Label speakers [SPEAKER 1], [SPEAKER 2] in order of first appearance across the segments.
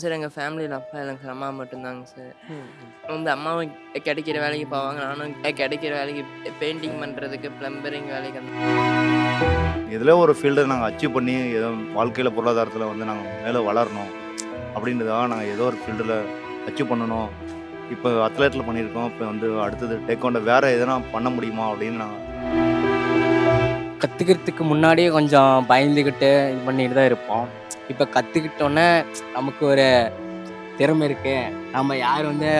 [SPEAKER 1] Sir எங்கள் ஃபேமிலியில் அப்பா இல்லைங்க சார் அம்மா மட்டும்தாங்க சார். வந்து அம்மாவும் கிடைக்கிற வேலைக்கு போவாங்க நானும் கிடைக்கிற வேலைக்கு பெயிண்டிங் பண்ணுறதுக்கு ப்ளம்பரிங் வேலைக்கு அந்த
[SPEAKER 2] இதில் ஒரு ஃபீல்டை நாங்கள் அச்சீவ் பண்ணி ஏதோ வாழ்க்கையில் பொருளாதாரத்தில் வந்து நாங்கள் மேலே வளரணும் அப்படின்றதுக்காக நாங்கள் ஏதோ ஒரு ஃபீல்டில் அச்சீவ் பண்ணணும். இப்போ அத்லெட்டில் பண்ணியிருக்கோம் இப்போ வந்து அடுத்தது டேக்கோண்ட வேறு எதனா பண்ண முடியுமா அப்படின்னு நாங்கள்
[SPEAKER 3] கற்றுக்கிறதுக்கு முன்னாடியே கொஞ்சம் பயந்துக்கிட்டு இது பண்ணிட்டு தான் இருப்போம். இப்போ கற்றுக்கிட்டோன்னே நமக்கு ஒரு திறமை இருக்கு. நம்ம யார் வந்து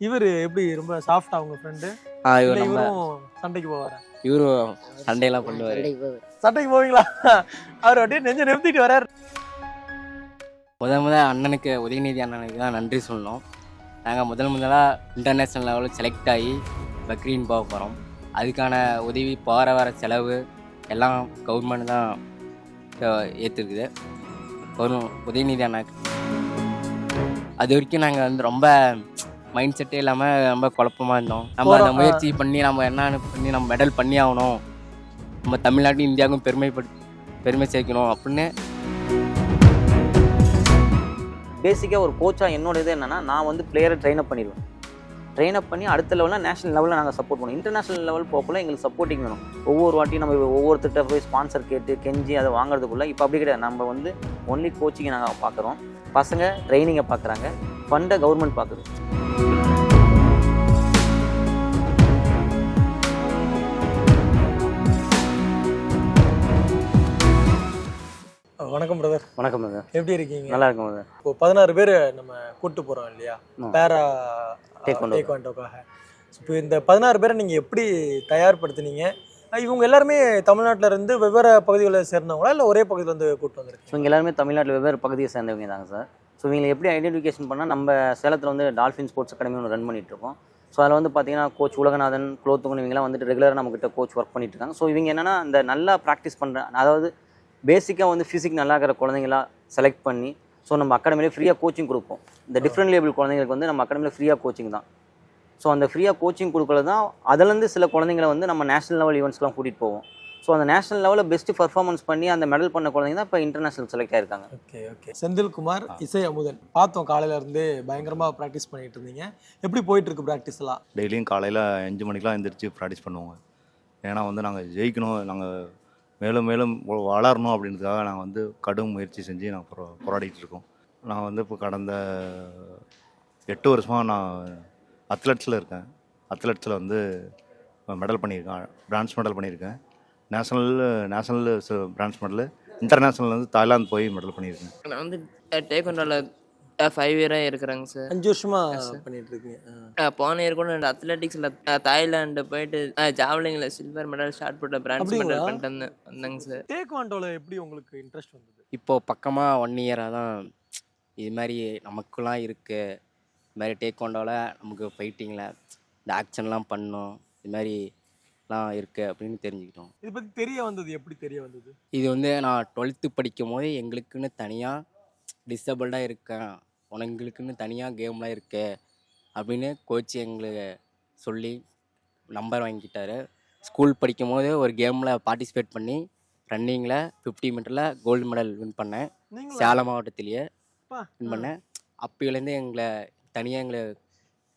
[SPEAKER 4] இவரு எப்படி ரொம்ப சாஃப்டா உங்க ஃப்ரெண்டு
[SPEAKER 3] ஆ, இவர் நம்ம
[SPEAKER 4] இவரும் சண்டைக்கு போவாரா?
[SPEAKER 3] இவரும் சண்டையெல்லாம் பண்ணுவார்.
[SPEAKER 4] சண்டைக்கு போவீங்களா? அவர் அப்படியே நெஞ்ச நிறுத்திட்டு வராரு.
[SPEAKER 3] முத முத அண்ணனுக்கு உதயநிதி அண்ணனுக்கு தான் நன்றி சொல்லணும். நாங்கள் முதல் முதலாக இன்டர்நேஷ்னல் லெவலில் செலக்ட் ஆகி பக்ரீன் போக போகிறோம் அதுக்கான உதவி போகிற வர செலவு எல்லாம் கவர்மெண்ட் தான் ஏற்றுருக்குது கவர்மெண்ட் உதயநிதி அண்ணாக்கு. அது வரைக்கும் நாங்கள் வந்து ரொம்ப மைண்ட் செட்டே இல்லாமல் ரொம்ப குழப்பமா இருந்தோம். நம்ம அந்த. முயற்சி பண்ணி நம்ம என்னன்னு பண்ணி நம்ம மெடல் பண்ணி ஆகணும். நம்ம தமிழ்நாட்டும் இந்தியாவுக்கும் பெருமைப்படு பெருமை சேர்க்கணும் அப்படின்னு.
[SPEAKER 5] பேசிக்காக ஒரு கோச்சாக என்னோட இது என்னன்னா நான் வந்து பிளேயரை ட்ரெயின் அப் பண்ணிடுவேன். ட்ரெயின் அப் பண்ணி அடுத்த லெவலில் நேஷனல் லெவலில் நாங்கள் சப்போர்ட் பண்ணுவோம். இன்டர்நேஷனல் லெவல் போகக்குள்ள எங்களுக்கு சப்போர்ட்டிங் வேணும். ஒவ்வொரு வாட்டியும் நம்ம ஒவ்வொருத்திட்ட போய் ஸ்பான்சர் கேட்டு கெஞ்சி அதை வாங்குறதுக்குள்ள இப்போ அப்படி கிடையாது. நம்ம வந்து ஒன்லி கோச்சிங்கை நாங்கள் பார்க்குறோம் பசங்க ட்ரைனிங்கை பார்க்குறாங்க ஃபண்டை கவர்மெண்ட் பார்க்குது
[SPEAKER 4] வணக்கம் பிரதர்
[SPEAKER 5] வணக்கம்
[SPEAKER 4] எப்படி இருக்கீங்க?
[SPEAKER 5] நல்லா இருக்கும்
[SPEAKER 4] இப்போ பதினாறு பேர் நம்ம கூட்டு போறோம் இல்லையா. பேரா
[SPEAKER 5] Taekwondo.
[SPEAKER 4] டேக்வாண்டோக்காக. இப்போ இந்த பதினாறு பேரை நீங்க எப்படி தயார்படுத்துனீங்க? இவங்க எல்லாருமே தமிழ்நாட்டுல இருந்து வெவ்வேறு பகுதிகளை சேர்ந்தவங்களா? இல்ல ஒரே பகுதியில இருந்து கூட்டு வந்திருக்கீங்க
[SPEAKER 5] ஸோ இங்கே எல்லாருமே தமிழ்நாட்டில் வெவ்வேறு பகுதியை சேர்ந்தவங்க தாங்க சார். ஸோ இவங்களை எப்படி ஐடென்டிஃபிகேஷன் பண்ணால் நம்ம சேலத்தில் வந்து டால்ஃபின் ஸ்போர்ட்ஸ் அகாடமி ஒன்று ரன் பண்ணிட்டு இருக்கோம் ஸோ அதில் வந்து பார்த்தீங்கன்னா கோச் உலகநாதன் குலோத்துங்கன் இவங்கலாம் வந்துட்டு ரெகுலராக நம்மகிட்ட கோச் ஒர்க் பண்ணிட்டு இருக்காங்க ஸோ இவங்க என்னன்னா இந்த நல்லா ப்ராக்டிஸ் பண்ணுற அதாவது பேசிக்காக வந்து ஃபிசிக் நல்லா இருக்கிற குழந்தைங்களா செலக்ட் பண்ணி ஸோ நம்ம அகாடமிலே ஃப்ரீயாக கோச்சிங் கொடுப்போம். இந்த டிஃப்ரெண்ட் லேபிள் குழந்தைங்களுக்கு வந்து நம்ம அகாடமியில் ஃப்ரீயாக கோச்சிங் தான். ஸோ அந்த ஃப்ரீயாக கோச்சிங் கொடுக்கறது தான் அதுலேருந்து சில குழந்தைங்களை வந்து நம்ம நேஷனல் லெவல் ஈவெண்ட்ஸ்லாம் கூட்டிகிட்டு போவோம். ஸோ அந்த நேஷனல் லெவலில் பெஸ்ட் பர்ஃபார்மன்ஸ் பண்ணி அந்த மெடல் பண்ண குழந்தைங்க தான் இப்போ இன்டர்நேஷனல் செலக்ட் ஆயிருக்காங்க.
[SPEAKER 4] Okay okay Senthilkumar Isai Amudhan. பார்த்தோம் காலையில இருந்து பயங்கரமா ப்ராக்டிஸ் பண்ணிட்டு இருந்தீங்க. எப்படி போயிட்டு இருக்கு ப்ராக்டிஸ் எல்லாம்?
[SPEAKER 2] டெய்லியும் காலையில் அஞ்சு மணிக்கெலாம் எந்திரிச்சு ப்ராக்டிஸ் பண்ணுவோங்க. ஏன்னா வந்து நாங்கள் ஜெயிக்கணும் நாங்கள் மேலும் மேலும் வளரணும் அப்படின்றதுக்காக நாங்கள் வந்து கடும் முயற்சி செஞ்சு நாங்கள் போரா போராடிட்டு இருக்கோம். நான் வந்து இப்போ கடந்த எட்டு வருஷமாக நான் அத்லெட்ஸில் இருக்கேன். அத்லெட்ஸில் வந்து மெடல் பண்ணியிருக்கேன். பிரான்ஸ் மெடல் பண்ணியிருக்கேன். National national bronze medal international வந்து தாய்லாந்து போய் மெடல் பண்ணியிருக்கேன்.
[SPEAKER 1] நான் வந்து டேக்கொண்டாவில் ஃபைவ் இயராக இருக்கிறேங்க சார்
[SPEAKER 4] அஞ்சு வருஷமா பண்ணிட்டு இருக்கீங்க
[SPEAKER 1] போன இயர் கூட அத்லெட்டிக்ஸில் தாய்லாண்டு போயிட்டு ஜாவலிங்கில் சில்வர் மெடல் ஷார்ட் புட்டில் பிரான்ஸ் மெடல்? பண்ணிட்டு வந்தேன் வந்தேங்க சார்
[SPEAKER 4] டேக்வாண்டோல எப்படி உங்களுக்கு இன்ட்ரெஸ்ட் வந்தது?
[SPEAKER 3] இப்போ பக்கமாக ஒன் இயராக தான் இது மாதிரி நமக்குலாம் இருக்குது இது மாதிரி டேக்வாண்டோவில் நமக்கு ஃபைட்டிங்கில் இந்த ஆக்ஷன்லாம் பண்ணணும் இது மாதிரிலாம் இருக்குது அப்படின்னு தெரிஞ்சுக்கிட்டோம்.
[SPEAKER 4] இதை பத்தி தெரிய வந்தது எப்படி தெரிய வந்தது?
[SPEAKER 3] இது வந்து நான் டுவெல்த்து படிக்கும் போது எங்களுக்குன்னு தனியாக டிசபிள்டாக இருக்கேன். உனங்களுக்குன்னு தனியாக கேம்லாம் இருக்கு அப்படின்னு கோச் எங்களுக்கு சொல்லி நம்பர் வாங்கிக்கிட்டாரு. ஸ்கூல் படிக்கும் போது ஒரு கேமில் பார்ட்டிசிபேட் பண்ணி ரன்னிங்கில் ஃபிஃப்டி மீட்டரில் கோல்டு மெடல் வின் பண்ணேன்.
[SPEAKER 4] நீங்களா?
[SPEAKER 3] சேலம் மாவட்டத்திலேயே
[SPEAKER 4] அப்பா,
[SPEAKER 3] வின் பண்ணேன். அப்போலேருந்து எங்களை தனியாக எங்களை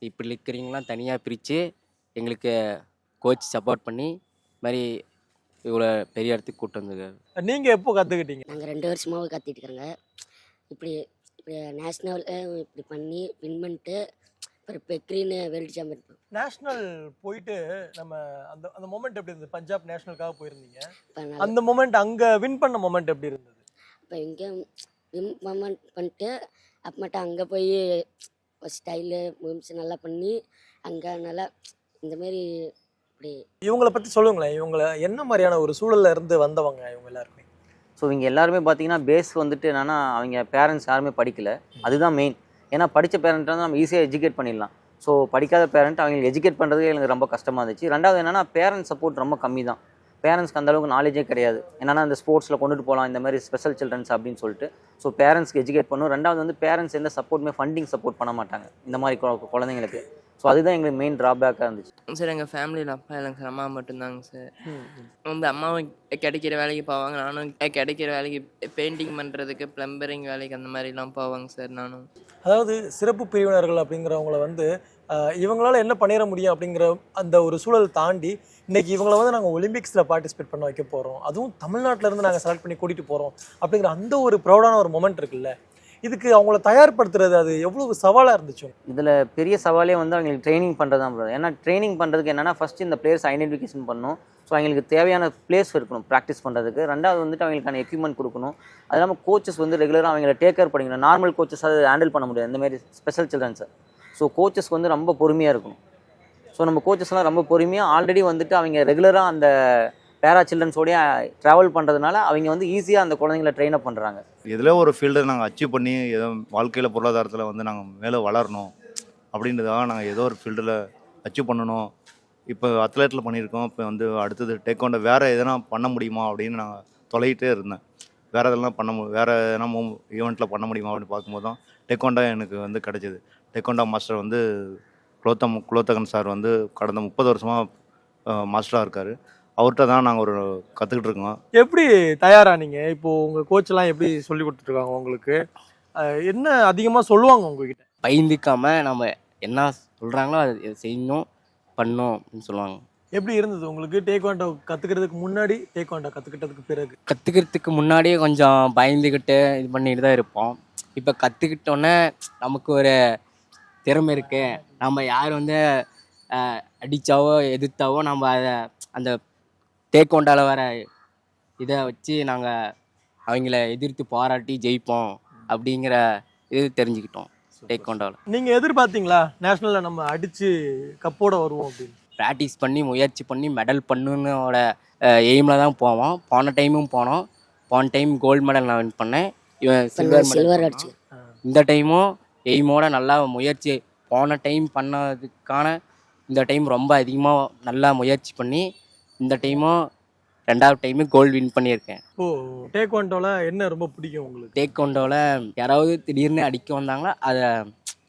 [SPEAKER 3] இப்படி இருக்கிறீங்களாம் தனியாக பிரித்து எங்களுக்கு கோச் சப்போர்ட் பண்ணி இது மாதிரி இவ்வளோ பெரிய இடத்துக்கு கூட்டு வந்திருக்காரு
[SPEAKER 4] நீங்க எப்போ கத்துக்கிட்டீங்க?
[SPEAKER 6] நாங்கள் ரெண்டு வருஷமாவே கத்திட்டு இருக்கிறோங்க இப்படி இப்படி நேஷ்னல் இப்படி பண்ணி வின் பண்ணிட்டு அப்புறம் பெக்ரின்னு வேர்ல்டு சாம்பியன்
[SPEAKER 4] நேஷனல் போயிட்டு நம்ம அந்த அந்த மொமெண்ட் எப்படி இருந்தது? பஞ்சாப் நேஷனலுக்காக போயிருந்தீங்க. அந்த மொமெண்ட் அங்க வின் பண்ண மொமெண்ட் எப்படி இருந்தது?
[SPEAKER 6] இப்போ இங்கே வின் மொமெண்ட் பண்ணிட்டு அப்புறமேட்டு அங்கே போய் ஸ்டைலு மூவ்ஸ் நல்லா பண்ணி அங்கே நல்லா இந்த மாதிரி இப்படி
[SPEAKER 4] இவங்கள பத்தி சொல்லுங்களேன். இவங்கள என்ன மாதிரியான ஒரு சூழல்ல இருந்து வந்தவங்க இவங்க எல்லாருமே?
[SPEAKER 5] ஸோ இவங்க எல்லாருமே பார்த்தீங்கன்னா பேஸ் வந்துட்டு என்னன்னா அவங்க பேரண்ட்ஸ் யாருமே படிக்கல. அதுதான் மெயின் ஏன்னா படித்த பேரண்ட்டை வந்து நம்ம ஈஸியாக எஜுகேட் பண்ணிடலாம். ஸோ படிக்காத பேரண்ட் அவங்களுக்கு எஜுகேட் பண்ணுறதுக்கு எனக்கு ரொம்ப கஷ்டமாக இருந்துச்சு. ரெண்டாவது என்னன்னா பேரண்ட்ஸ் சப்போர்ட் ரொம்ப கம்மி தான் பேரண்ட்ஸ்க்கு அந்த அளவுக்கு நாலேஜே கிடையாது. என்னென்னா இந்த ஸ்போர்ட்ஸில் கொண்டுட்டு போகலாம் இந்த மாதிரி ஸ்பெஷல் சில்ட்ரன்ஸ் அப்படின்னு சொல்லிட்டு. ஸோ பேரண்ட்ஸ்க்கு எஜுகேட் பண்ணும். ரெண்டாவது வந்து பேரண்ட்ஸ் எந்த சப்போர்ட்டுமே ஃபண்டிங் சப்போர்ட் பண்ண மாட்டாங்க. இந்த மாதிரி கு- குழந்தைங்களுக்கு. ஸோ அதுதான் எங்களுக்கு மெயின் ட்ராபேக்காக இருந்துச்சு.
[SPEAKER 1] சார் எங்கள் ஃபேமிலியில் அப்பா இல்லைங்க சார் அம்மா மட்டும்தாங்க சார் வந்து அம்மாவும் கிடைக்கிற வேலைக்கு போவாங்க நானும் கிடைக்கிற வேலைக்கு பெயிண்டிங் பண்ணுறதுக்கு ப்ளம்பரிங் வேலைக்கு அந்த மாதிரிலாம் போவாங்க சார் நானும்.
[SPEAKER 4] அதாவது சிறப்பு பிரிவினர்கள் அப்படிங்கிறவங்கள வந்து இவங்களால என்ன பண்ணிட முடியும் அப்படிங்கிற அந்த ஒரு சூழல் தாண்டி இன்னைக்கு இவங்கள வந்து நாங்கள் ஒலிம்பிக்ஸில் பார்ட்டிசிபேட் பண்ண வைக்க போகிறோம் அதுவும் தமிழ்நாட்டுல இருந்து நாங்கள் செலக்ட் பண்ணி கூட்டிகிட்டு போகிறோம் அப்படிங்கிற அந்த ஒரு ப்ரௌடான ஒரு மொமெண்ட் இருக்குல்ல? இதுக்கு அவங்கள தயார்படுத்துறது அது எவ்வளவு சவாலாக இருந்துச்சு?
[SPEAKER 5] இதில் பெரிய சவாலே வந்து அவங்களுக்கு ட்ரைனிங் பண்ணுறது தான் ஏன்னா ட்ரைனிங் பண்ணுறதுக்கு என்னென்னா ஃபஸ்ட்டு இந்த பிளேயர்ஸ் ஐடென்டிஃபிகேஷன் பண்ணணும். ஸோ அவங்களுக்கு தேவையான பிளேஸ் இருக்கணும் ப்ராக்டிஸ் பண்ணுறதுக்கு ரெண்டாவது வந்துட்டு அவங்களுக்கான எக்யூப்மெண்ட் கொடுக்கணும். அது இல்லாமல் கோச்சஸ் வந்து ரெகுலராக அவங்கள டேக் கேர் பண்ணிக்கணும். நார்மல் கோச்சஸ் அதை ஹேண்டில் பண்ண முடியாது. இந்த மாதிரி ஸ்பெஷல் சில்ட்ரன்ஸை ஸோ கோச்சஸ்க்கு வந்து ரொம்ப பொறுமையாக இருக்கணும். ஸோ நம்ம கோச்சஸ்லாம் ரொம்ப பொறுமையாக ஆல்ரெடி வந்துட்டு அவங்க ரெகுலராக அந்த பேரா சில்ட்ரன்ஸோடய ட்ராவல் பண்ணுறதுனால அவங்க வந்து ஈஸியாக அந்த குழந்தைங்கள ட்ரெயின் அப் பண்ணுறாங்க
[SPEAKER 2] எதில் ஒரு ஃபீல்டை நாங்கள் அச்சீவ் பண்ணி ஏதோ வாழ்க்கையில் பொருளாதாரத்தில் வந்து நாங்கள் மேலே வளரணும் அப்படின்றதுக்காக நாங்கள் ஏதோ ஒரு ஃபீல்டில் அச்சீவ் பண்ணணும். இப்போ அத்லெட்டில் பண்ணியிருக்கோம். இப்போ வந்து அடுத்தது டேக்கவுண்டை வேறு எதனா பண்ண முடியுமா அப்படின்னு நாங்கள் தொலைகிட்டே இருந்தேன். வேறு எதெல்லாம் பண்ண மு வேறு எதனா மூ ஈவெண்ட்டில் பண்ண முடியுமா அப்படின்னு பார்க்கும்போது தான் டேக்கவுண்டா எனக்கு வந்து கிடைச்சிது. டெக்கோண்டா மாஸ்டர் வந்து குலோத்தம் குலோத்தகன் சார் வந்து கடந்த முப்பது வருஷமாக மாஸ்டராக இருக்கார். அவர்கிட்ட தான் நாங்கள் ஒரு கற்றுக்கிட்டு இருக்கோம்.
[SPEAKER 4] எப்படி தயாரானீங்க இப்போ உங்கள் கோச்செல்லாம் எப்படி சொல்லி கொடுத்துட்ருக்காங்க உங்களுக்கு? என்ன அதிகமாக சொல்லுவாங்க உங்ககிட்ட?
[SPEAKER 3] பயந்துக்காம நம்ம என்ன சொல்கிறாங்களோ அதை செய்யணும் பண்ணணும் அப்படின்னு சொல்லுவாங்க.
[SPEAKER 4] எப்படி இருந்தது உங்களுக்கு? டேக்வாண்டோ கற்றுக்கிறதுக்கு முன்னாடி டேக்வாண்டோ கற்றுக்கிட்டதுக்கு பிறகு.
[SPEAKER 3] கற்றுக்கிறதுக்கு முன்னாடியே கொஞ்சம் பயந்துக்கிட்டு இது பண்ணிட்டு தான் இருப்போம். இப்போ கற்றுக்கிட்டோன்னே நமக்கு ஒரு திறமை இருக்கு. நம்ம யார் வந்து அடிச்சாவோ எதிர்த்தாவோ நம்ம அதை அந்த தேக்கொண்டால வர இதை வச்சு நாங்கள் அவங்கள எதிர்த்து பாராட்டி ஜெயிப்போம் அப்படிங்கிற இது தெரிஞ்சுக்கிட்டோம் டேக்கொண்டாவில்
[SPEAKER 4] நீங்கள் எதிர்பார்த்தீங்களா? நேஷனலில் நம்ம அடித்து கப்போட வருவோம் அப்படின்னு.
[SPEAKER 3] ப்ராக்டிஸ் பண்ணி முயற்சி பண்ணி மெடல் பண்ணுனோட எய்மில் தான் போவோம். போன டைமும் போனோம். போன டைம் கோல்டு மெடல் நான் வின் பண்ணேன். இவன் சில்வர்
[SPEAKER 6] சில்வர் அடிச்சு.
[SPEAKER 3] இந்த டைமும் எய்மோட நல்லா முயற்சி போன டைம் பண்ணதுக்கான இந்த டைம் ரொம்ப அதிகமாக நல்லா முயற்சி பண்ணி இந்த டைமும் ரெண்டாவது டைமு கோல்டு வின் பண்ணியிருக்கேன்.
[SPEAKER 4] ஓ டேக்வாண்டோவில் என்ன ரொம்ப பிடிக்கும் உங்களுக்கு?
[SPEAKER 3] டேக் கொண்டோவில் யாராவது திடீர்னு அடிக்க வந்தாங்களா அதை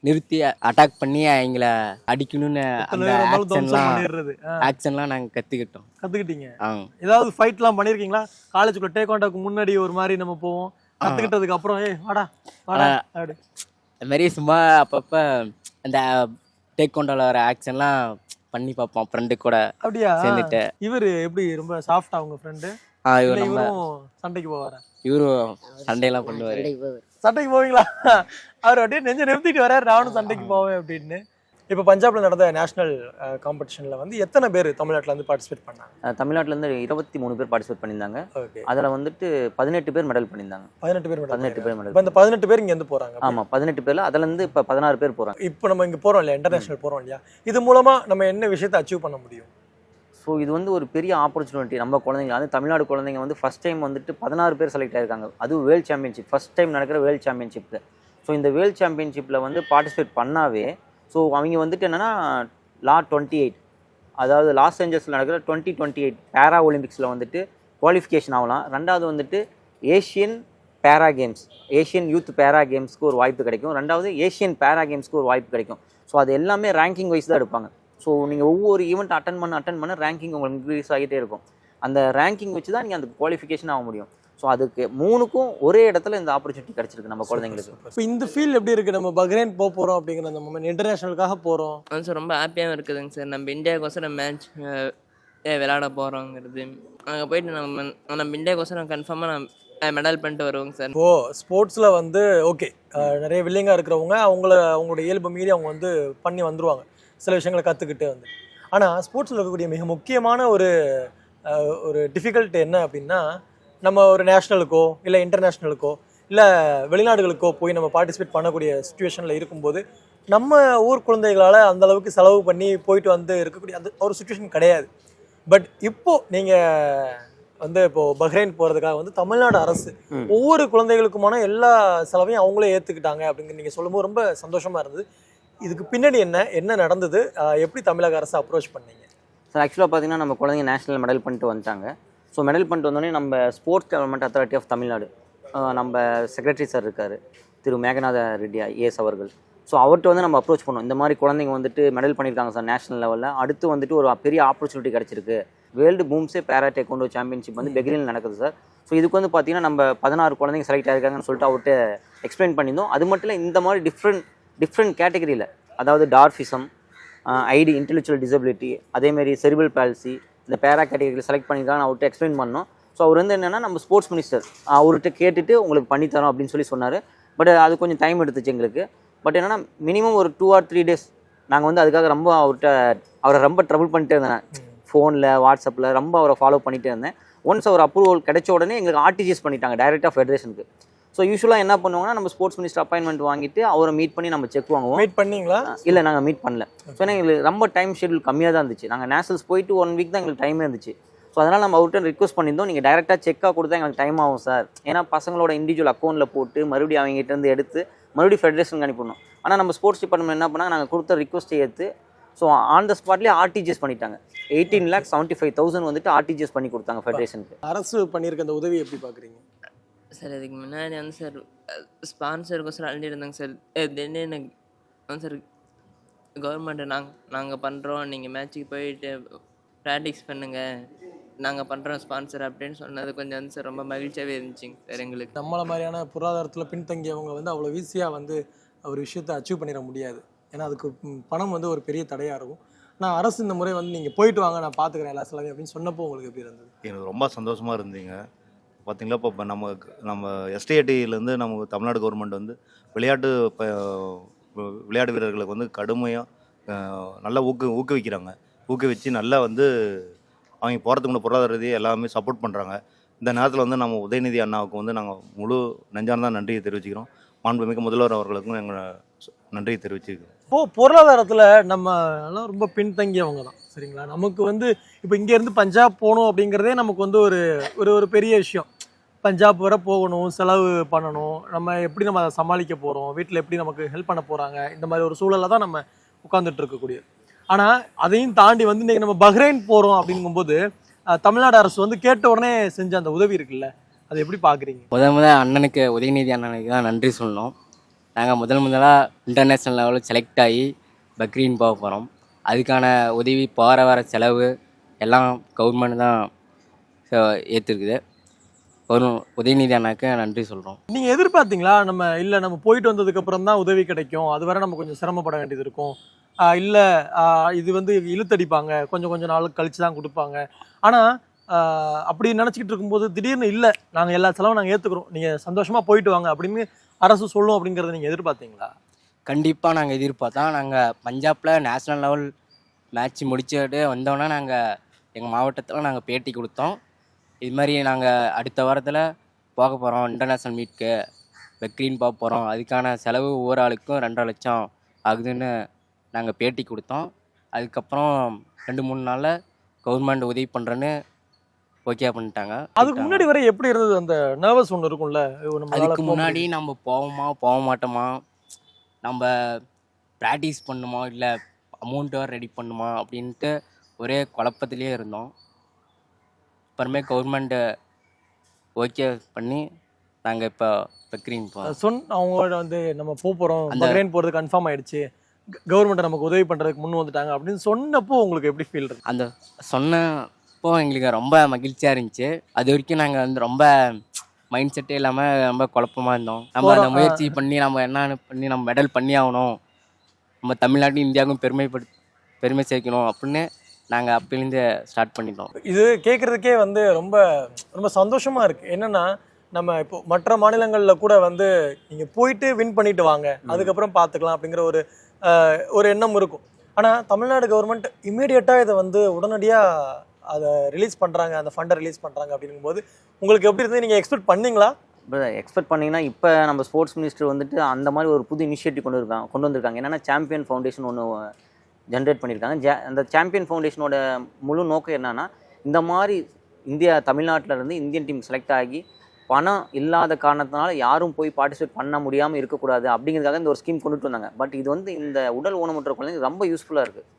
[SPEAKER 3] நிறுத்தி அட்டாக் பண்ணி அவங்கள அடிக்கணும்னு அந்த ஆக்ஷன்லாம் ஆக்ஷன்லாம் நாங்கள் கற்றுக்கிட்டோம்
[SPEAKER 4] கற்றுக்கிட்டீங்க ஏதாவது ஃபைட்லாம் பண்ணியிருக்கீங்களா காலேஜுக்குள்ள டேக்வாண்டோக்கு முன்னாடி ஒரு மாதிரி நம்ம போவோம். கற்றுக்கிட்டதுக்கு அப்புறம் ஏய் வாடா வாடா. அப்படி.
[SPEAKER 3] அது மாதிரி சும்மா அப்பப்போ அந்த டேக் கொண்டோவில் வர ஆக்ஷன்லாம் பண்ணி பார்ப்போம் ஃப்ரெண்டு கூட
[SPEAKER 4] அப்படியா?
[SPEAKER 3] சேர்ந்துட்டு.
[SPEAKER 4] இவர் எப்படி ரொம்ப சாஃப்டா உங்க ஃப்ரெண்டு
[SPEAKER 3] ஆ இவர் நம்ம
[SPEAKER 4] இவரும் சண்டைக்கு போவாரா?
[SPEAKER 3] இவரும் சண்டையெல்லாம் பண்ணுவார்.
[SPEAKER 6] சண்டைக்கு
[SPEAKER 4] போவீங்களா? அவர் அப்படியே நெஞ்ச நிறுத்திட்டு வராரு நானும் சண்டைக்கு போவேன் அப்படின்னு. இப்போ பஞ்சாப்ல நடந்த நேஷனல் காம்படிஷன்ல வந்து எத்தனை பேர் தமிழ்நாட்டுல இருந்து பார்ட்டிசிபேட் பண்ணாங்க?
[SPEAKER 5] அஹ் தமிழ்நாட்டுல இருந்து இருபத்தி மூணு பேர் பார்ட்டிசிபேட் பண்ணியிருந்தாங்க. அதில் வந்துட்டு பதினெட்டு பேர் மெடல் பண்ணியிருந்தாங்க.
[SPEAKER 4] பதினெட்டு பேர்
[SPEAKER 5] பதினெட்டு பேர் மெடல்
[SPEAKER 4] இந்த பதினெட்டு பேர் இங்க இருந்து போறாங்க
[SPEAKER 5] ஆமாம் பதினெட்டு பேர்ல அதுல இருந்து இப்போ பதினாறு பேர் போகிறாங்க
[SPEAKER 4] இப்போ நம்ம இங்க போறோம் இல்லையா? இன்டர்நேஷனல் போறோம் இல்லையா? இது மூலமா நம்ம என்ன விஷயத்தை அச்சீவ் பண்ண முடியும்?
[SPEAKER 5] ஸோ இது வந்து ஒரு பெரிய ஆப்பர்ச்சுனிட்டி நம்ம குழந்தைங்க அது தமிழ்நாடு குழந்தைங்க வந்து ஃபர்ஸ்ட் டைம் வந்துட்டு பதினாறு பேர் செலக்ட் ஆயிருக்காங்க. அதுவும் வேர்ல்ட் சாம்பியன்ஷிப் ஃபர்ஸ்ட் டைம் நடக்கிற வேர்ல்ட் சாம்பியன்ஷிப்பில் ஸோ இந்த வேர்ல்ட் சாம்பியன்ஷிப்பில் வந்து பார்ட்டிசிபேட் பண்ணாவே ஸோ அவங்க வந்துட்டு என்னென்னா லா டுவெண்ட்டி எயிட். அதாவது லாஸ் ஏஞ்சல்ஸில் நடக்கிற டுவெண்ட்டி டுவெண்ட்டி எயிட் பேரா ஒலிம்பிக்ஸில் வந்துட்டு குவாலிஃபிகேஷன் ஆகலாம். ரெண்டாவது வந்துட்டு ஏஷியன் பேரா கேம்ஸ். ஏஷியன் யூத் பேரா கேம்ஸ்க்கு ஒரு வாய்ப்பு கிடைக்கும். ரெண்டாவது ஏஷியன் பேரா கேம்ஸ்க்கு ஒரு வாய்ப்பு கிடைக்கும். ஸோ அது எல்லாமே ரேங்கிங் வைஸ் தான் எடுப்பாங்க. ஸோ நீங்கள் ஒவ்வொரு ஈவெண்ட் அட்டன் பண்ண அட்டன் பண்ண ரேங்கிங் உங்களுக்கு இன்க்ரீஸ் ஆகிட்டே இருக்கும். அந்த ரேங்கிங் வச்சு தான் நீங்கள் அந்த குவாலிஃபிகேஷன் ஆக முடியும். ஸோ அதுக்கு மூணுக்கும் ஒரே இடத்துல இந்த ஆப்பர்ச்சுனிட்டி கிடைச்சிருக்கு நம்ம குழந்தைங்களுக்கு.
[SPEAKER 4] இப்போ இந்த ஃபீல் எப்படி இருக்கு? நம்ம பக்ரைன் போக போறோம் அப்படிங்கிற அந்த மொமெண்ட் இன்டர்நேஷனலுக்காக போறோம்.
[SPEAKER 1] அது சார் ரொம்ப ஹாப்பியாகவும் இருக்குதுங்க சார் நம்ம இந்தியாவுக்கோசரம் மேட்ச் விளையாட போகிறோங்கிறது அங்கே போயிட்டு நம்ம நம்ம இந்தியாவுக்கோசரம் கன்ஃபார்மாக நான் மெடல் பண்ணிட்டு வருவோங்க சார்
[SPEAKER 4] இப்போ ஸ்போர்ட்ஸ்ல வந்து ஓகே நிறைய வில்லிங்கா இருக்கிறவங்க அவங்கள அவங்களோட இயல்பு மீறி அவங்க வந்து பண்ணி வந்துருவாங்க. சில விஷயங்களை கத்துக்கிட்டு வந்து. ஆனா ஸ்போர்ட்ஸ்ல இருக்கக்கூடிய மிக முக்கியமான ஒரு ஒரு டிஃபிகல்ட் என்ன அப்படின்னா நம்ம ஒரு நேஷனலுக்கோ இல்லை இன்டர்நேஷ்னலுக்கோ இல்லை வெளிநாடுகளுக்கோ போய் நம்ம பார்ட்டிசிபேட் பண்ணக்கூடிய சுச்சுவேஷனில் இருக்கும்போது நம்ம ஊர் குழந்தைகளால் அந்த அளவுக்கு செலவு பண்ணி போயிட்டு வந்து இருக்கக்கூடிய அந்த ஒரு சுச்சுவேஷன் கிடையாது. பட் இப்போ நீங்கள் வந்து இப்போ பஹ்ரைன் போகிறதுக்காக வந்து தமிழ்நாடு அரசு. ஒவ்வொரு குழந்தைகளுக்குமான எல்லா செலவையும் அவங்களே ஏற்றுக்கிட்டாங்க அப்படிங்கிற நீங்கள் சொல்லும்போது ரொம்ப சந்தோஷமாக இருந்தது. இதுக்கு பின்னாடி என்ன என்ன நடந்தது எப்படி தமிழக அரசு அப்ரோச் பண்ணீங்க?
[SPEAKER 5] சார் ஆக்சுவலாக பார்த்தீங்கன்னா நம்ம குழந்தைங்க நேஷனல் மெடல் பண்ணிட்டு வந்துட்டாங்க. ஸோ மெடல் பண்ணிட்டு வந்தோடனே நம்ம sports development authority of Tamil Nadu நம்ம செக்ரட்டரி சார் இருக்கார் திரு மேகநாத ரெட்டி ஏஎஸ் அவர்கள். ஸோ அவர்கிட்ட வந்து நம்ம அப்ரோச் பண்ணோம். இந்த மாதிரி குழந்தைங்க வந்துட்டு மெடல் பண்ணியிருக்காங்க சார் நேஷனல் லெவலில் அடுத்து வந்துட்டு ஒரு பெரிய ஆப்பர்ச்சுனிட்டி கிடச்சிருக்கு. வேர்ல்டு பூம்ஸே பேரா டேக்கோண்டோ சாம்பியன்ஷிப் வந்து பெக்ரில் நடக்குது சார் ஸோ இதுக்கு வந்து பார்த்தீங்கன்னா நம்ம பதினாறு குழந்தைங்க செலக்ட் ஆகிருக்காங்கன்னு சொல்லிட்டு அவர்கிட்ட எக்ஸ்பிளைன் பண்ணியிருந்தோம். அது மட்டும் இல்லை இந்த மாதிரி டிஃப்ரெண்ட் டிஃப்ரெண்ட் கேட்டகரியில் அதாவது டார்ஃபிசம் ஐடி இன்டெலெக்சுவல் டிசபிலிட்டி அதேமாரி செரிபல் பால்சி இந்த பேரா கேட்டகரியில் செலக்ட் பண்ணியிருக்காங்க. அவர்கிட்ட எக்ஸ்பிளைன் பண்ணோம். ஸோ அவர் வந்து என்னென்னா நம்ம ஸ்போர்ட்ஸ் மினிஸ்டர் அவர்கிட்ட கேட்டுட்டு உங்களுக்கு பண்ணித்தரோம் அப்படின்னு சொல்லி சொன்னார். பட் அது கொஞ்சம் டைம் எடுத்துச்சு எங்களுக்கு. பட் என்னென்னா மினிமம் ஒரு டூ ஆர் த்ரீ டேஸ் நாங்கள் வந்து அதுக்காக ரொம்ப அவர்கிட்ட அவரை ரொம்ப ட்ரபிள் பண்ணிட்டே இருந்தேன் ஃபோனில் வாட்ஸ்அப்பில் ரொம்ப அவரை ஃபாலோ பண்ணிகிட்டே இருந்தேன். ஒன்ஸ் அவர் அப்ரூவல் கிடைச்ச உடனே எங்களுக்கு ஆர்டிஜிஎஸ் பண்ணிட்டாங்க டைரெக்டாக ஃபெடரேஷனுக்கு ஸோ யூஸ்வலாக என்ன பண்ணுவாங்கன்னா நம்ம ஸ்போர்ட்ஸ் மினிஸ்டர் அப்பாயின்மெண்ட் வாங்கிட்டு அவரை மீட் பண்ணி நம்ம செக் வாங்குவோம்.
[SPEAKER 4] மீட் பண்ணீங்களா?
[SPEAKER 5] இல்லை நாங்கள் மீட் பண்ணல. ஸோ ஏன்னா எங்களுக்கு ரொம்ப டைம் ஷெட்யூல் கம்மியாக தான் இருந்துச்சு. நாங்கள் நேஷனல்ஸ் போயிட்டு ஒன் வீக் தான் எங்களுக்கு டைமே இருந்துச்சு. ஸோ அதனால் நம்ம அவர்கிட்ட ரிக்வஸ்ட் பண்ணியிருந்தோம். நீங்கள் டேரெக்டாக செக்காக கொடுத்தா எங்களுக்கு டைம் ஆகும் சார் ஏன்னா பசங்களோட இண்டிவிஜுவல் அக்கௌண்ட்டில் போட்டு மறுபடியும் அவங்ககிட்ட இருந்து எடுத்து மறுபடியும் ஃபெடரேஷனுக்கு அனுப்பணும் ஆனால் நம்ம ஸ்போர்ட்ஸ் டிபார்ட்மெண்ட் என்ன பண்ணாங்க? நாங்கள் கொடுத்த ரிக்வஸ்ட்டை ஏற்று ஸோ ஆன் த ஸ்பாட்லேயே ஆர்டிஜிஎஸ் பண்ணிட்டாங்க. Eighteen lakh seventy five thousand வந்துட்டு ஆர்டிஜிஎஸ் பண்ணி கொடுத்தாங்க ஃபெடரேஷனுக்கு
[SPEAKER 4] அரசு பண்ணியிருக்க அந்த உதவி எப்படி பார்க்குறீங்க
[SPEAKER 1] சார் இதுக்கு முன்னாடி வந்து சார் ஸ்பான்சருக்கும் சார் அள்ளி இருந்தாங்க சார். திடீர்னு எனக்கு வந்து சார் கவர்மெண்ட்டு நாங்கள் நாங்கள் பண்ணுறோம் நீங்கள் மேட்ச்சுக்கு போயிட்டு ப்ராக்டிஸ் பண்ணுங்கள் நாங்கள் பண்ணுறோம் ஸ்பான்சர் அப்படின்னு சொன்னது கொஞ்சம் வந்து சார் ரொம்ப மகிழ்ச்சியாகவே இருந்துச்சுங்க சார் எங்களுக்கு.
[SPEAKER 4] நம்மள மாதிரியான பொருளாதாரத்தில் பின்தங்கியவங்க வந்து அவ்வளோ ஈஸியாக வந்து ஒரு விஷயத்தை அச்சீவ் பண்ணிட முடியாது. ஏன்னா அதுக்கு பணம் வந்து ஒரு பெரிய தடையாக இருக்கும். நான் அரசு இந்த முறை வந்து நீங்கள் போயிட்டு வாங்க நான் பார்த்துக்கிறேன் எல்லா செலவையும் அப்படின்னு சொன்னப்போ உங்களுக்கு எப்படி இருந்தது?
[SPEAKER 2] எனக்கு ரொம்ப சந்தோஷமாக இருந்தீங்க. பார்த்தீங்களா இப்போ நம்ம நம்ம எஸ்டிஐடியிலேருந்து நம்ம தமிழ்நாடு கவர்மெண்ட் வந்து விளையாட்டு ப- விளையாட்டு வீரர்களுக்கு வந்து கடுமையாக நல்லா ஊக்கு ஊக்குவிக்கிறாங்க. ஊக்குவிச்சு நல்லா வந்து அவங்க போகிறதுக்கு பொருளாதார ரீதியாக எல்லாமே சப்போர்ட் பண்ணுறாங்க இந்த நேரத்தில் வந்து நம்ம உதயநிதி அண்ணாவுக்கு வந்து நாங்கள் முழு நெஞ்சார்ந்த நன்றியை தெரிவிச்சுக்கிறோம். மாண்புமிகு முதல்வர் அவர்களுக்கும் எங்கள் நன்றியை தெரிவிச்சுக்கிறோம்.
[SPEAKER 4] இப்போ பொருளாதாரத்தில் நம்ம எல்லாம் ரொம்ப பின்தங்கியவங்க தான் சரிங்களா? நமக்கு வந்து இப்போ இங்கேருந்து பஞ்சாப் போகணும் அப்படிங்கிறதே நமக்கு வந்து ஒரு ஒரு ஒரு பெரிய விஷயம். பஞ்சாப் வர போகணும் செலவு பண்ணணும். நம்ம எப்படி நம்ம அதை சமாளிக்க போகிறோம் வீட்டில் எப்படி நமக்கு ஹெல்ப் பண்ண போகிறாங்க இந்த மாதிரி ஒரு சூழலில் தான் நம்ம உட்காந்துட்டு இருக்கக்கூடிய. ஆனால் அதையும் தாண்டி வந்து இன்றைக்கி நம்ம பஹ்ரைன் போகிறோம் அப்படிங்கும்போது தமிழ்நாடு அரசு வந்து கேட்ட உடனே செஞ்ச அந்த உதவி இருக்குல்ல? அதை எப்படி பார்க்குறீங்க
[SPEAKER 3] முதல் முதல் அண்ணனுக்கு உதயநிதி அண்ணனுக்கு தான் நன்றி சொல்லணும். நாங்கள் முதல் முதலாக இன்டர்நேஷ்னல் லெவலில் செலக்ட் ஆகி பக்ரீன் போக போகிறோம் அதுக்கான உதவி போகிற வர செலவு எல்லாம் கவர்மெண்ட் தான் ஏற்றுருக்குது ஒரு உதயநிதி அண்ணாக்கு நன்றி சொல்கிறோம்
[SPEAKER 4] நீங்கள் எதிர்பார்த்தீங்களா? நம்ம இல்லை நம்ம போயிட்டு வந்ததுக்கு அப்புறம் தான் உதவி கிடைக்கும். அது வரை நம்ம கொஞ்சம் சிரமப்பட வேண்டியது இருக்கும். இல்ல இது வந்து இழுத்தடிப்பாங்க. கொஞ்சம் கொஞ்சம் நாள் கழிச்சு தான் கொடுப்பாங்க. ஆனால் அப்படி நினச்சிக்கிட்டு இருக்கும்போது திடீர்னு இல்லை நாங்கள் எல்லா செலவும் நாங்கள் ஏற்றுக்குறோம் நீங்கள் சந்தோஷமாக போயிட்டு வாங்க அப்படின்னு அரசு சொல்லும் அப்படிங்கிறத நீங்கள் எதிர்பார்த்தீங்களா?
[SPEAKER 3] கண்டிப்பாக நாங்கள் எதிர்பார்த்தோம். நாங்கள் பஞ்சாபில் நேஷ்னல் லெவல் மேட்ச் முடிச்சுட்டு வந்தோன்னே நாங்கள் எங்கள் மாவட்டத்தில் நாங்கள் பேட்டி கொடுத்தோம். இது மாதிரி நாங்கள் அடுத்த வாரத்தில் போக போகிறோம் இன்டர்நேஷ்னல் மீட்க்கு வெக்ரீன் போக போகிறோம் அதுக்கான செலவு ஒவ்வொரு ஆளுக்கும் ரெண்டரை லட்சம் ஆகுதுன்னு நாங்கள் பேட்டி கொடுத்தோம். அதுக்கப்புறம் ரெண்டு மூணு நாளில் கவர்மெண்ட் உதவி பண்ணுறேன்னு ஓகே பண்ணிட்டாங்க.
[SPEAKER 4] அதுக்கு முன்னாடி வரை எப்படி இருந்தது? அந்த நர்வஸ் ஒன்று இருக்கும்ல?
[SPEAKER 3] அதுக்கு முன்னாடி. நம்ம போவோமா போக மாட்டோமா நம்ம ப்ராக்டிஸ் பண்ணுமா? இல்லை அமௌண்ட் வேறு ரெடி பண்ணுமா? அப்படின்ட்டு ஒரே குழப்பத்திலே இருந்தோம். அப்புறமே கவர்மெண்ட்டு ஓகே பண்ணி நாங்கள் இப்போ பெக்ரீன் போ.
[SPEAKER 4] சொன் அவங்க வந்து நம்ம போக போகிறோம்
[SPEAKER 3] அந்த-
[SPEAKER 4] பஹ்ரைன் போகிறது கன்ஃபார்ம் ஆயிடுச்சு. கவர்மெண்ட் நமக்கு உதவி பண்ணுறதுக்கு முன் வந்துட்டாங்க அப்படின்னு சொன்னப்போ உங்களுக்கு எப்படி ஃபீல் இருக்கு?
[SPEAKER 3] அந்த சொன்னப்போ எங்களுக்கு ரொம்ப மகிழ்ச்சியாக இருந்துச்சு. அது வரைக்கும் நாங்கள் வந்து ரொம்ப மைண்ட் செட்டே இல்லாமல் ரொம்ப குழப்பமா இருந்தோம். நம்ம அந்த முயற்சி பண்ணி நம்ம என்னன்னு பண்ணி நம்ம மெடல் பண்ணி ஆகணும். நம்ம தமிழ்நாட்டையும் இந்தியாவுக்கும் பெருமைப்படு பெருமை சேர்க்கணும் அப்படின்னு நாங்கள் அப்போலேருந்து ஸ்டார்ட் பண்ணிட்டோம்.
[SPEAKER 4] இது கேட்குறதுக்கே வந்து ரொம்ப ரொம்ப சந்தோஷமா இருக்கு. என்னன்னா நம்ம இப்போ மற்ற மாநிலங்களில் கூட வந்து நீங்கள் போயிட்டு வின் பண்ணிட்டு வாங்க. அதுக்கப்புறம் பார்த்துக்கலாம் அப்படிங்கிற ஒரு ஒரு எண்ணம் இருக்கும். ஆனால் தமிழ்நாடு கவர்மெண்ட் இமீடியட்டாக இதை வந்து உடனடியாக அதை ரிலீஸ் பண்ணுறாங்க அந்த ஃபண்டை ரிலீஸ் பண்ணுறாங்க அப்படிங்கும்போது உங்களுக்கு எப்படி இருந்து நீங்கள் எக்ஸ்பெக்ட் பண்ணீங்களா?
[SPEAKER 5] எக்ஸ்பெக்ட் பண்ணீங்கன்னா இப்போ நம்ம ஸ்போர்ட்ஸ் மினிஸ்டர் வந்துட்டு அந்த மாதிரி ஒரு புது இனிஷியேட்டிவ் கொண்டு இருக்காங்க கொண்டு வந்திருக்காங்க. என்னன்னா சாம்பியன் ஃபவுண்டேஷன் ஒன்று ஜென்ரேட் பண்ணியிருக்காங்க. ஜே அந்த சாம்பியன் ஃபவுண்டேஷனோட முழு நோக்கம் என்னன்னா இந்த மாதிரி இந்தியா தமிழ்நாட்டில் இருந்து இந்தியன் டீம் செலக்ட் ஆகி பணம் இல்லாத காரணத்தினால யாரும் போய் பார்ட்டிசிபேட் பண்ண முடியாமல் இருக்கக்கூடாது அப்படிங்கிறதுக்காக இந்த ஒரு ஸ்கீம் கொண்டுட்டு வந்தாங்க. பட் இது வந்து இந்த உடல் ஊனமுற்ற குழந்தைங்க ரொம்ப யூஸ்ஃபுல்லாக இருக்குது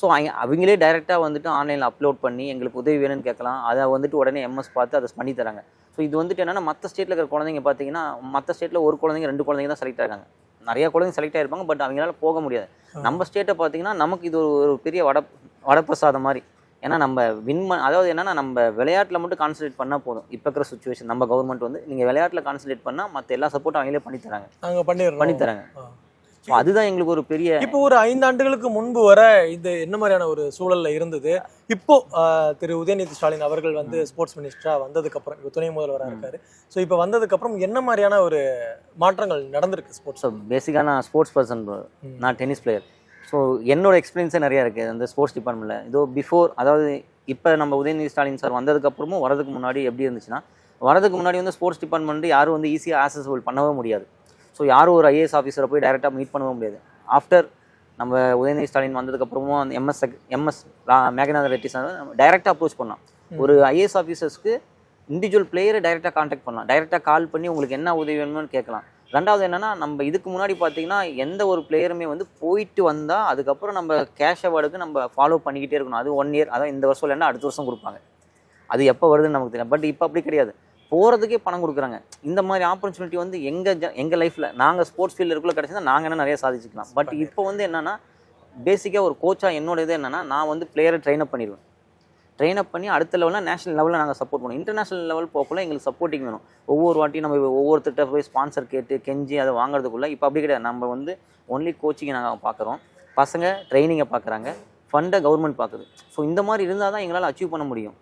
[SPEAKER 5] ஸோ அவங்களே டைரெக்டாக வந்துட்டு ஆன்லைனில் அப்லோட் பண்ணி எங்களுக்கு உதவி வேணும்னு கேட்கலாம். அதை வந்துட்டு உடனே எம்எஸ் பார்த்து அதை பண்ணி தராங்க. ஸோ இது வந்துட்டு என்னென்னா மற்ற ஸ்டேட்டில் இருக்கிற குழந்தைங்க பார்த்தீங்கன்னா மற்ற ஸ்டேட்டில் ஒரு குழந்தைங்க ரெண்டு குழந்தைங்க தான் செலக்ட் ஆகாங்க. நிறைய குழந்தைங்க செலக்ட் ஆயிருப்பாங்க பட் அவங்களால போக முடியாது. நம்ம ஸ்டேட்டை பார்த்தீங்கன்னா நமக்கு இது ஒரு பெரிய வட வடப்பிரசாதம் மாதிரி. ஏன்னா நம்ம வின் அதாவது என்னன்னா நம்ம விளையாட்டில் மட்டும் கான்சன்ட்ரேட் பண்ணால் போதும். இப்போ இருக்கிற சுச்சுவேஷன் நம்ம கவர்மெண்ட் வந்து நீங்கள் விளையாட்டில் கான்சன்ட்ரேட் பண்ணால் மற்ற எல்லா சப்போர்ட்டும் அவங்களே பண்ணி தராங்க. அதுதான் எங்களுக்கு ஒரு பெரிய
[SPEAKER 4] இப்போ ஒரு ஐந்து ஆண்டுகளுக்கு முன்பு வர இது என்ன மாதிரியான ஒரு சூழல்ல இருந்தது? இப்போ திரு உதயநிதி ஸ்டாலின் அவர்கள் வந்து ஸ்போர்ட்ஸ் மினிஸ்டரா வந்ததுக்கு அப்புறம் இப்போ துணை முதல்வராக இருக்காரு. ஸோ இப்போ வந்ததுக்கு அப்புறம் என்ன மாதிரியான ஒரு மாற்றங்கள் நடந்திருக்கு ஸ்போர்ட்ஸ்
[SPEAKER 5] பேசிக்காக நான் ஸ்போர்ட்ஸ் பர்சன் நான் டென்னிஸ் பிளேயர் ஸோ என்னோட எக்ஸ்பீரியன்ஸே நிறையா இருக்குது அந்த ஸ்போர்ட்ஸ் டிபார்ட்மெண்ட்டில் இதோ பிஃபோர் அதாவது இப்போ நம்ம உதயநிதி ஸ்டாலின் சார் வந்ததுக்கப்புறமும் வரதுக்கு முன்னாடி எப்படி இருந்துச்சுன்னா வரதுக்கு முன்னாடி வந்து ஸ்போர்ட்ஸ் டிபார்ட்மெண்ட் யாரும் வந்து ஈஸியாக ஆக்சசபிள் பண்ணவே முடியாது. ஸோ யாரும் ஒரு ஐஏஎஸ் ஆஃபீஸரை போய் டைரெக்டாக மீட் பண்ணவும் முடியாது. ஆஃப்டர் நம்ம உதயநிதி ஸ்டாலின் வந்ததுக்கப்புறமும் அந்த MS MS Meganatha Reddy sir டைரெக்டாக அப்ரோச் பண்ணலாம். ஒரு ஐஏஎஸ் ஆஃபீஸர்ஸ்க்கு இண்டிவிஜுவல் பிளேயரை டைரெக்டாக காண்டாக்ட் பண்ணலாம். டைரெக்டாக கால் பண்ணி உங்களுக்கு என்ன உதவி வேணும்னு கேட்கலாம். ரெண்டாவது என்னன்னா நம்ம இதுக்கு முன்னாடி பார்த்தீங்கன்னா எந்த ஒரு பிளேயருமே வந்து போயிட்டு வந்தால் அதுக்கப்புறம் நம்ம கேஷ் அவார்டுக்கு நம்ம ஃபாலோ பண்ணிக்கிட்டே இருக்கணும். அது ஒன் இயர் அதான் இந்த வருஷம் இல்லைன்னா அடுத்த வருஷம் கொடுப்பாங்க. அது எப்போ வருதுன்னு நமக்கு தெரியும் பட் இப்போ அப்படி கிடையாது. போகிறதுக்கே பணம் கொடுக்குறாங்க. இந்த மாதிரி ஆப்பர்ச்சுனிட்டி வந்து எங்கள் ஜ எங்கள் லைஃப்பில் நாங்கள் ஸ்போர்ட்ஸ் ஃபீல்டு இருக்குள்ள கிடச்சினா நாங்கள் என்ன நிறைய சாதிச்சுக்கலாம். பட் இப்போ வந்து என்னன்னா பேசிக்காக ஒரு கோச்சாக என்னோட இது என்னன்னா நான் வந்து பிளேயரை ட்ரெயின் அப் பண்ணிடுவேன். ட்ரெயின் அப் பண்ணி அடுத்த லெவலில் நேஷனல் லெவலில் நாங்கள் சப்போர்ட் பண்ணுவோம். இன்டர்நேஷனல் லெவல் போகக்குள்ள எங்களுக்கு சப்போர்ட்டிங் வேணும். ஒவ்வொரு வாட்டியும் நம்ம ஒவ்வொருத்தர்கிட்ட போய் ஸ்பான்சர் கேட்டு கெஞ்சி அதை வாங்குறதுக்குள்ள இப்போ அப்படி கிடையாது. நம்ம வந்து ஒன்லி கோச்சிங்கை நாங்கள் பார்க்குறோம் பசங்க ட்ரைனிங்கை பார்க்குறாங்க ஃபண்டை கவர்மெண்ட் பார்க்குது ஸோ இந்த மாதிரி இருந்தால் தான் எங்களால் அச்சீவ் பண்ண முடியும்.